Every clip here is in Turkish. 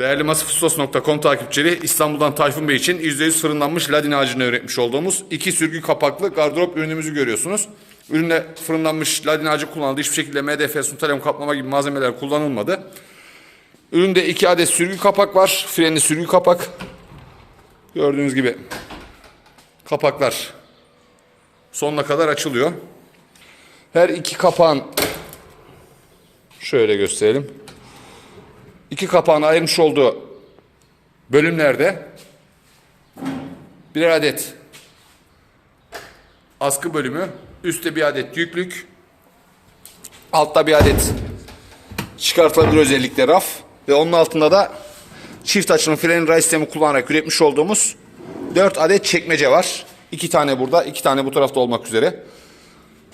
Değerli masifustos.com takipçileri İstanbul'dan Tayfun Bey için %100 fırınlanmış ladin ağacını üretmiş olduğumuz iki sürgü kapaklı gardırop ürünümüzü görüyorsunuz. Üründe fırınlanmış ladin ağacı kullanıldı. Hiçbir şekilde MDF, suntalem kaplama gibi malzemeler kullanılmadı. Üründe iki adet sürgü kapak var. Frenli sürgü kapak. Gördüğünüz gibi kapaklar sonuna kadar açılıyor. Her iki kapağın şöyle gösterelim. İki kapağın ayrılmış olduğu bölümlerde birer adet askı bölümü, üstte bir adet yüklük, altta bir adet çıkartılabilir özellikle raf ve onun altında da çift açılım fren ray sistemi kullanarak üretmiş olduğumuz 4 adet çekmece var. 2 tane burada, 2 tane bu tarafta olmak üzere.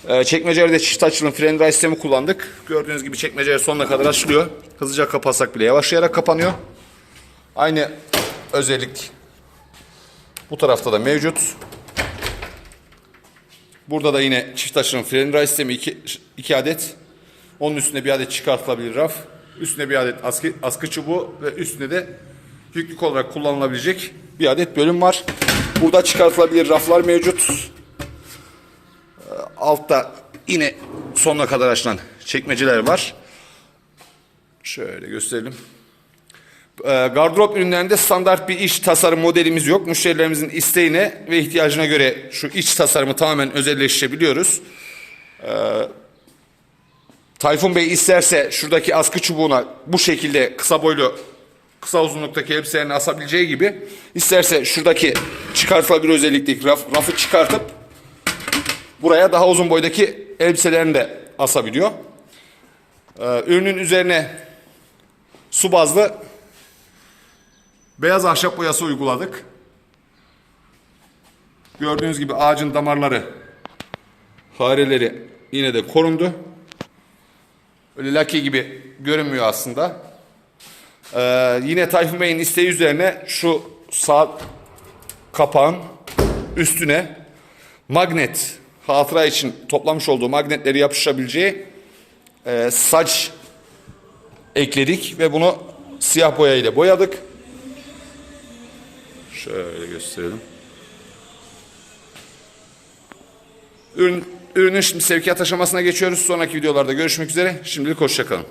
Ee, çekmecelerde çift açılım fren ray sistemi kullandık. Gördüğünüz gibi çekmeceler sonuna kadar açılıyor. Hızlıca kapatsak bile yavaşlayarak kapanıyor. Aynı özellik bu tarafta da mevcut. Burada da yine çift açılım fren ray sistemi 2 2 adet. Onun üstüne bir adet çıkartılabilir raf. Üstüne bir adet askı, askı çubuğu ve üstüne de yüklük olarak kullanılabilecek bir adet bölüm var. Burada çıkartılabilir raflar mevcut. Altta yine sonuna kadar açılan çekmeceler var. Şöyle gösterelim. Ee, Gardırop ürünlerinde standart bir iç tasarım modelimiz yok. Müşterilerimizin isteğine ve ihtiyacına göre şu iç tasarımı tamamen özelleştirebiliyoruz. Tayfun Bey isterse şuradaki askı çubuğuna bu şekilde kısa boylu kısa uzunluktaki elbiselerini asabileceği gibi isterse şuradaki çıkartılabilir özellikteki raf, rafı çıkartıp buraya daha uzun boydaki elbiselerini de asabiliyor. Ee, ürünün üzerine su bazlı beyaz ahşap boyası uyguladık. Gördüğünüz gibi ağacın damarları, fareleri yine de korundu. Öyle laki gibi görünmüyor aslında. Ee, yine Tayfun Bey'in isteği üzerine şu sağ kapağın üstüne magnet hatıra için toplamış olduğu magnetleri yapışabileceği e, saç ekledik ve bunu siyah boya ile boyadık. Şöyle gösterelim. Ürün, ürünün şimdi sevkiyat aşamasına geçiyoruz. Sonraki videolarda görüşmek üzere. Şimdilik hoşçakalın.